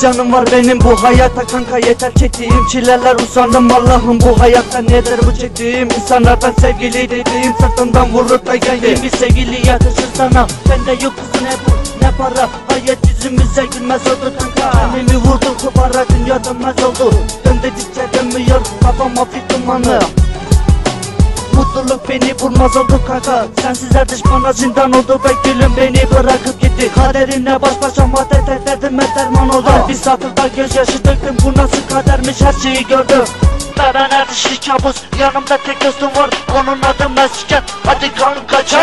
isyanım var benim bu hayata kanka yeter çektiğim çileler usandım. Allah'ım bu hayatta nedir bu çektiğim? İnsanlardan sevgili dediğim sırtımdan vurur da geldiğim bir sevgili yakışır sana. Bende yok kızı ne bu ne para? Hayat yüzümüze gülmez oldu kanka. Annemi vurdum kubara dünya dönmez oldu. Dön dedikçe dönmüyor kafam hafif dumanı. Mutluluk beni vurmaz oldu kanka. Sensizler düşmana zindan oldu ve gülüm beni bırakıp gitti Kaderinle baş başa madde derdime derman oldu Bir satırda gözyaşı döktüm. Bu nasıl kadermiş? Her şeyi gördüm. Ben her dışı kabus. Yanımda tek dostum var. Onun adı Mesken hadi kanka çek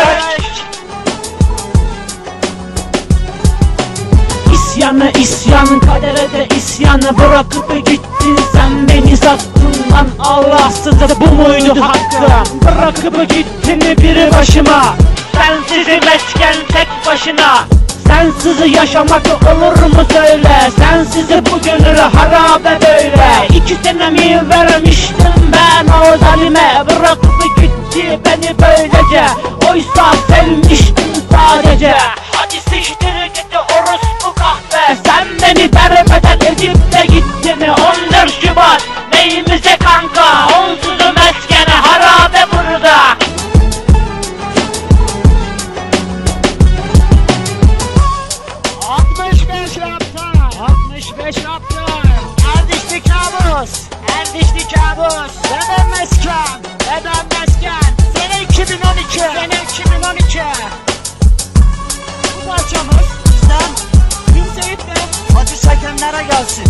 İsyanı isyanı kadere de isyanı bırakıp gittin sen beni sattın lan. Allahsız bu muydu hakkım Bırakıp gittin bir başıma? Sensiz mesken tek başına Sensiz yaşamak olur mu söyle? Sensiz bu gönül harabe böyle İki senemi vermiştim ben o zalime Bırakıp gitti beni böylece. Oysa sevmiştim sadece ateş attılar. Erdişli kabus, erdişli kabus. Neden mesken, neden mesken? Sene 2012, sene 2012. Bu parçamız bizden Gülseyip de Hacı Sekenlere gelsin.